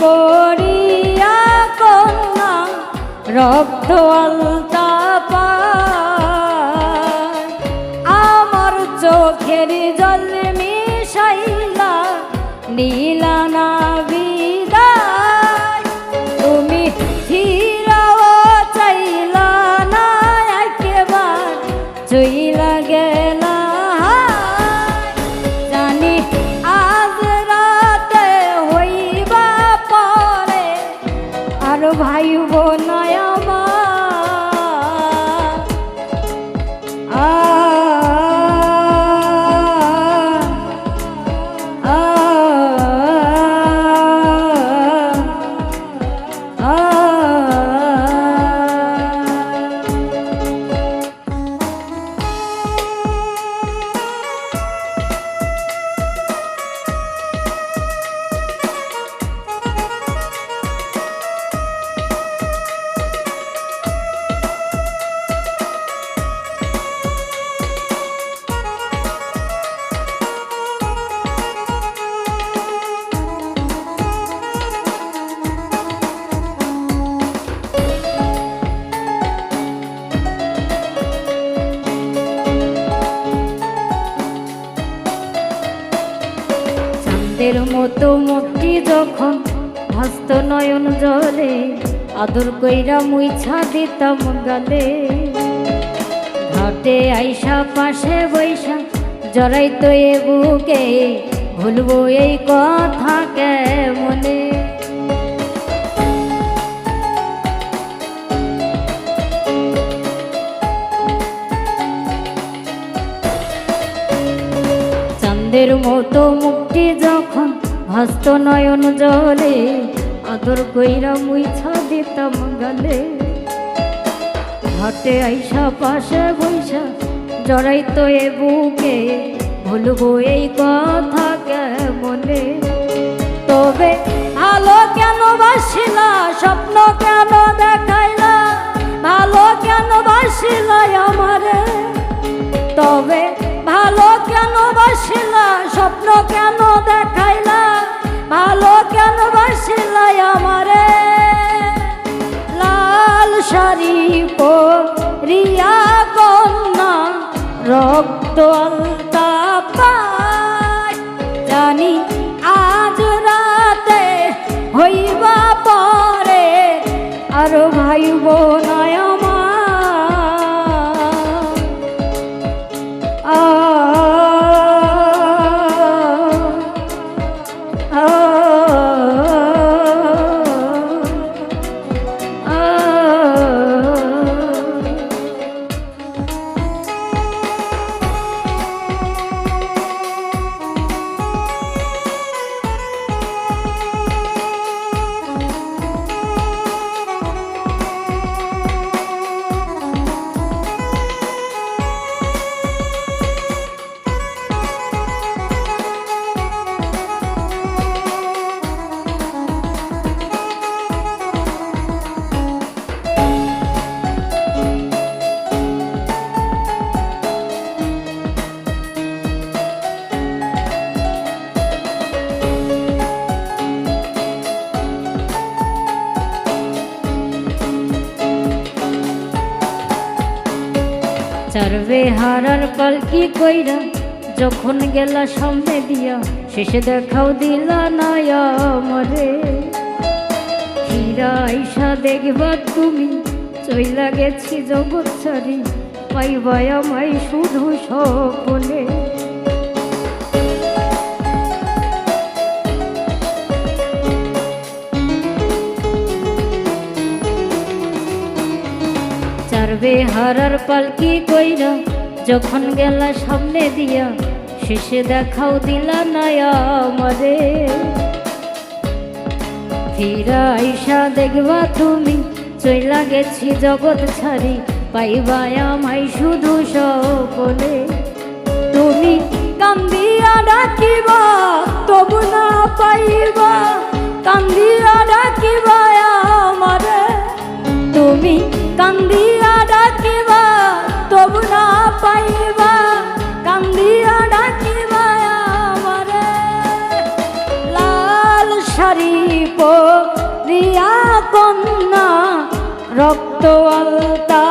করিয়া কন্যা রক্ত আলতা আমার চোখের জল মিশাইলা নীলা না তুমি চাইলা চইলা গেলা চাঁদের মতো মুক্তি যখন হস্ত নয়ন জলে, আদর কইরা মুইছা দিতাম গালে। ঘাটে আইসা পাশে বৈশা জড়াই তো এ বুকে, ভুলবো এই কথা কে মনে চাঁদের মতো মুক্তি যখন হস্ত নয়ন জলে, আদর কইরা মুইছা দিতাম গালে। ঘাটে আইসা, পাশে বৈশা জড়াই তো এ বুকে, ভুলবো এই কথা মনে তবে ভালো কেন বাসিলা, স্বপ্ন কেন দেখাইলা? ভালো কেন বাসিলা আমারে? তবে কেন বাসিলা? স্বপ্ন কেন দেখাইলা? ভালো কেন বাসিলা আমারে? লাল শাড়ি পরিয়া কন্যা, রক্ত আলতা পায় চারবে হারার পালকি কইরা? যখন গেলা সামনে দিয়া, শেষে দেখাও দিলা নায়া মরে হীরা আইসা দেখবা তুমি, চইলা গেছি জগৎ সারি পাইবা আমায় শুধু সকলে চারবে হারার পালকি কইরা? যখন গেলা সামনে দিয়া, শেষে দেখাও দিলা আমারে। ফিরা আইসা দেখবা তুমি, চইলা গেছি জগৎ ছাড়ি, পাইবা আমায় শুধু সকলে তুমি রক্ত আলতা